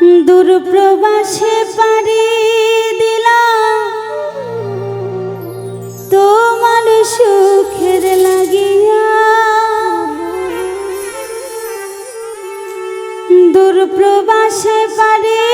দূরপ্রবাসে পারি দিলাম। তোমার সুখের লাগিয়া দূরপ্রবাসে পারি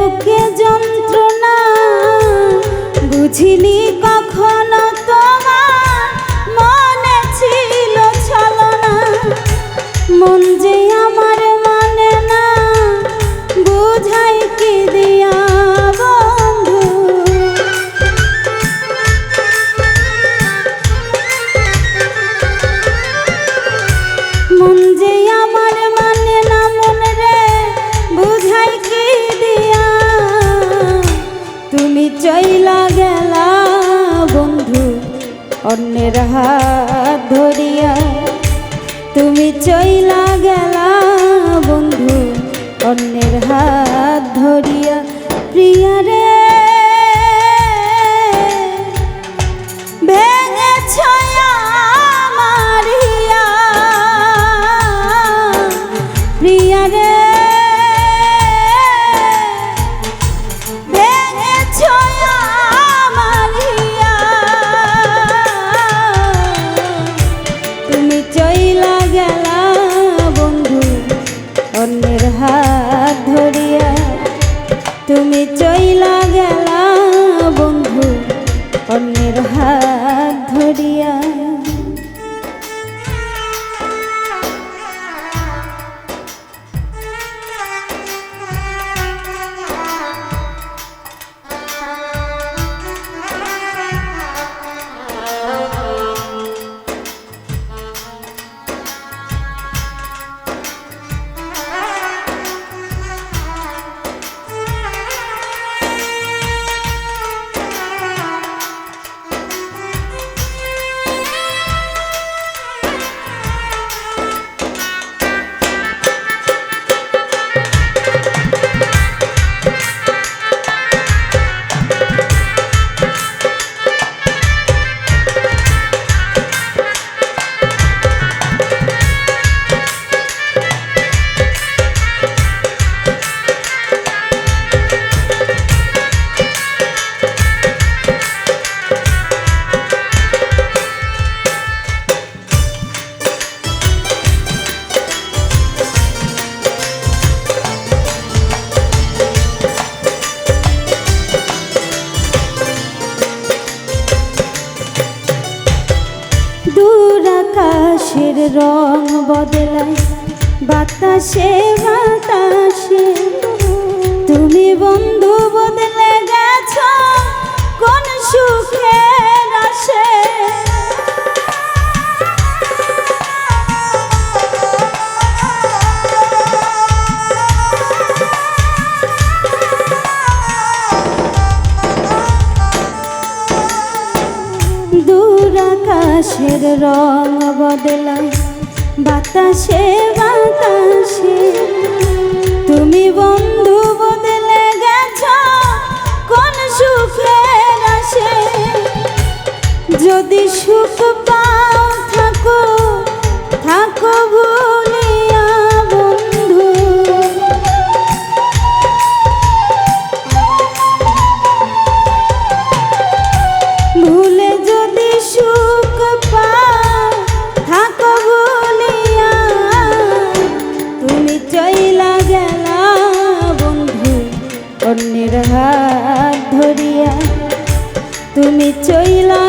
দুঃখে যন্ত্রণা বুঝিনি হাত ধরিয়া প্রিয়ারে রং বদলায় বাতাসে বাতাসে। তুমি বন্ধু বদলে গেছ কোন সুখে আসে দূর আকাশের রং বদলায় বাতাসে বাতাসে। তুমি বন্ধু বদলে গেছ, কোন সুখের আসে? যদি সুখ পাও, থাকো থাকো ভুলিয়া চইলা গেলা বন্ধু অন্যের হাত ধরিয়া তুমি চইলা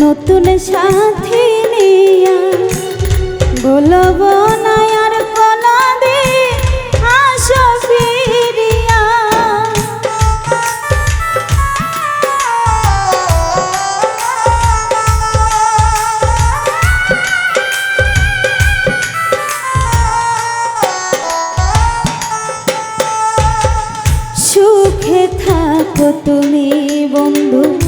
নতুন সাথী নিয়া বলব না আর সুখে থাকো তুমি বন্ধু।